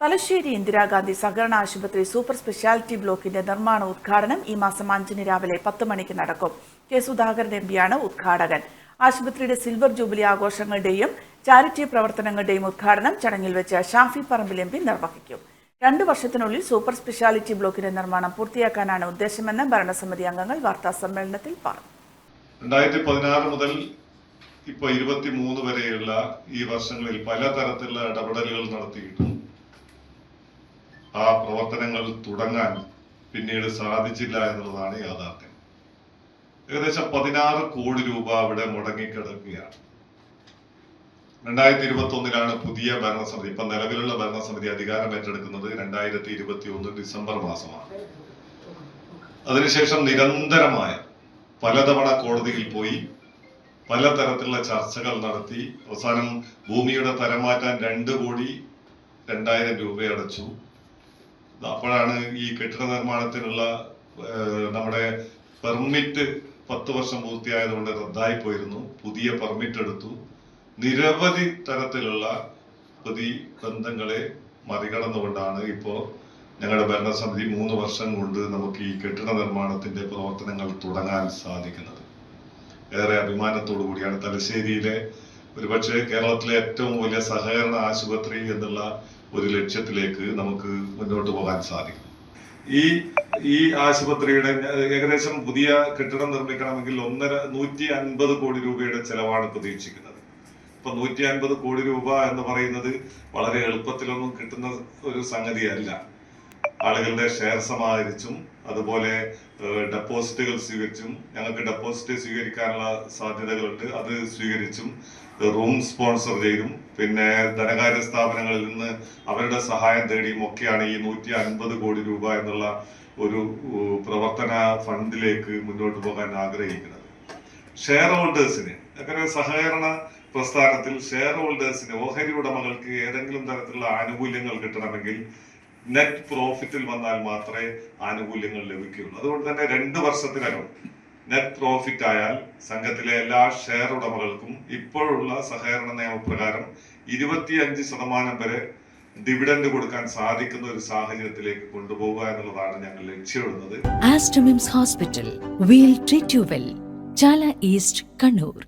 തലശ്ശേരി ഇന്ദിരാഗാന്ധി സഹകരണ ആശുപത്രി super speciality ബ്ലോക്കിന്റെ നിർമ്മാണ ഉദ്ഘാടനം ഈ മാസം അഞ്ചിന് രാവിലെ പത്ത് മണിക്ക് നടക്കും. കെ സുധാകരൻ എം പിയാണ് ഉദ്ഘാടകൻ. ആശുപത്രിയുടെ സിൽവർ ജൂബിലി ആഘോഷങ്ങളുടെയും ചാരിറ്റി പ്രവർത്തനങ്ങളുടെയും ഉദ്ഘാടനം ചടങ്ങിൽ വെച്ച് ഷാഫി പറമ്പിൽ എം പി നിർവഹിക്കും. രണ്ടു വർഷത്തിനുള്ളിൽ സൂപ്പർ സ്പെഷ്യാലിറ്റി ബ്ലോക്കിന്റെ നിർമ്മാണം പൂർത്തിയാക്കാനാണ് ഉദ്ദേശമെന്ന് ഭരണസമിതി അംഗങ്ങൾ വാർത്താ സമ്മേളനത്തിൽ പറഞ്ഞു. രണ്ടായിരത്തി പതിനാറ് മുതൽ ഇപ്പൊ ഇരുപത്തി മൂന്ന് വരെയുള്ള ഈ വർഷങ്ങളിൽ പലതരത്തിലുള്ള ഇടപെടലുകൾ നടത്തിയിട്ടും ആ പ്രവർത്തനങ്ങൾ തുടങ്ങാൻ പിന്നീട് സാധിച്ചില്ല എന്നുള്ളതാണ് യാഥാർത്ഥ്യം. ഏകദേശം പതിനാറ് കോടി രൂപ അവിടെ മുടങ്ങിക്കിടക്കുകയാണ്. രണ്ടായിരത്തി ഇരുപത്തി ഒന്നിലാണ് പുതിയ ഭരണസമിതി. ഇപ്പൊ നിലവിലുള്ള ഭരണസമിതി അധികാരം ഏറ്റെടുക്കുന്നത് രണ്ടായിരത്തി ഇരുപത്തി ഒന്ന് ഡിസംബർ മാസമാണ്. അതിനുശേഷം നിരന്തരമായ പലതവണ കോടതിയിൽ പോയി പലതരത്തിലുള്ള ചർച്ചകൾ നടത്തി. അവസാനം ഭൂമിയുടെ തരം മാറ്റാൻ രണ്ട് കോടി രണ്ടായിരം രൂപ അടച്ചു അപ്പോഴാണ് ഈ കെട്ടിട നിർമ്മാണത്തിനുള്ള നമ്മുടെ പെർമിറ്റ് പത്ത് വർഷം പൂർത്തിയായതുകൊണ്ട് റദ്ദായി പോയിരുന്നു. പുതിയ പെർമിറ്റ് എടുത്തു. നിരവധി തരത്തിലുള്ള പ്രതിബന്ധങ്ങളെ മറികടന്നുകൊണ്ടാണ് ഇപ്പോ ഞങ്ങളുടെ ഭരണസമിതി മൂന്ന് വർഷം കൊണ്ട് നമുക്ക് ഈ കെട്ടിട നിർമ്മാണത്തിന്റെ പ്രവർത്തനങ്ങൾ തുടങ്ങാൻ സാധിക്കുന്നത്. ഏറെ അഭിമാനത്തോടു കൂടിയാണ് തലശ്ശേരിയിലെ ഒരുപക്ഷെ കേരളത്തിലെ ഏറ്റവും വലിയ സഹകരണ ആശുപത്രി എന്നുള്ള ഒരു ലക്ഷ്യത്തിലേക്ക് നമുക്ക് മുന്നോട്ട് പോകാൻ സാധിക്കും. ഈ ഈ ആശുപത്രിയുടെ ഏകദേശം പുതിയ കെട്ടിടം നിർമ്മിക്കണമെങ്കിൽ ഒന്നര നൂറ്റി അൻപത് കോടി രൂപയുടെ ചെലവാണ് പ്രതീക്ഷിക്കുന്നത്. ഇപ്പൊ നൂറ്റി അൻപത് കോടി രൂപ എന്ന് പറയുന്നത് വളരെ എളുപ്പത്തിലൊന്നും കിട്ടുന്ന ഒരു സംഗതിയല്ല. ആളുകളുടെ ഷെയർ സമാഹരിച്ചും അതുപോലെ ഡെപ്പോസിറ്റുകൾ സ്വീകരിച്ചും ഞങ്ങൾക്ക് ഡെപ്പോസിറ്റ് സ്വീകരിക്കാനുള്ള സാധ്യതകളുണ്ട്. അത് സ്വീകരിച്ചും റൂം സ്പോൺസർ ചെയ്തും പിന്നെ ധനകാര്യ സ്ഥാപനങ്ങളിൽ നിന്ന് അവരുടെ സഹായം തേടിയും ഒക്കെയാണ് ഈ നൂറ്റി അൻപത് കോടി രൂപ എന്നുള്ള ഒരു പ്രവർത്തന ഫണ്ടിലേക്ക് മുന്നോട്ട് പോകാൻ ആഗ്രഹിക്കുന്നത്. ഷെയർ ഹോൾഡേഴ്സിന് അങ്ങനെ സഹകരണ പ്രസ്ഥാനത്തിൽ ഷെയർ ഹോൾഡേഴ്സിന് ഓഹരി ഉടമകൾക്ക് ഏതെങ്കിലും തരത്തിലുള്ള ആനുകൂല്യങ്ങൾ കിട്ടണമെങ്കിൽ നെറ്റ് പ്രോഫിറ്റിൽ വന്നാൽ മാത്രമേ ആനുകൂല്യങ്ങൾ ലഭിക്കുകയുള്ളൂ അതുകൊണ്ട് തന്നെ രണ്ട് വർഷത്തിനകം നെറ്റ് പ്രോഫിറ്റ് ആയാൽ സംഘത്തിലെ എല്ലാ ഷെയർ ഉടമകൾക്കും ഇപ്പോഴുള്ള സഹകരണ നിയമപ്രകാരം ഇരുപത്തിയഞ്ച് ശതമാനം വരെ ഡിവിഡന്റ് കൊടുക്കാൻ സാധിക്കുന്ന ഒരു സാഹചര്യത്തിലേക്ക് കൊണ്ടുപോകുക എന്നുള്ളതാണ് ഞങ്ങൾ ലക്ഷ്യമിടുന്നത് Astromims Hospital. We'll treat you well Chala East, Kannur.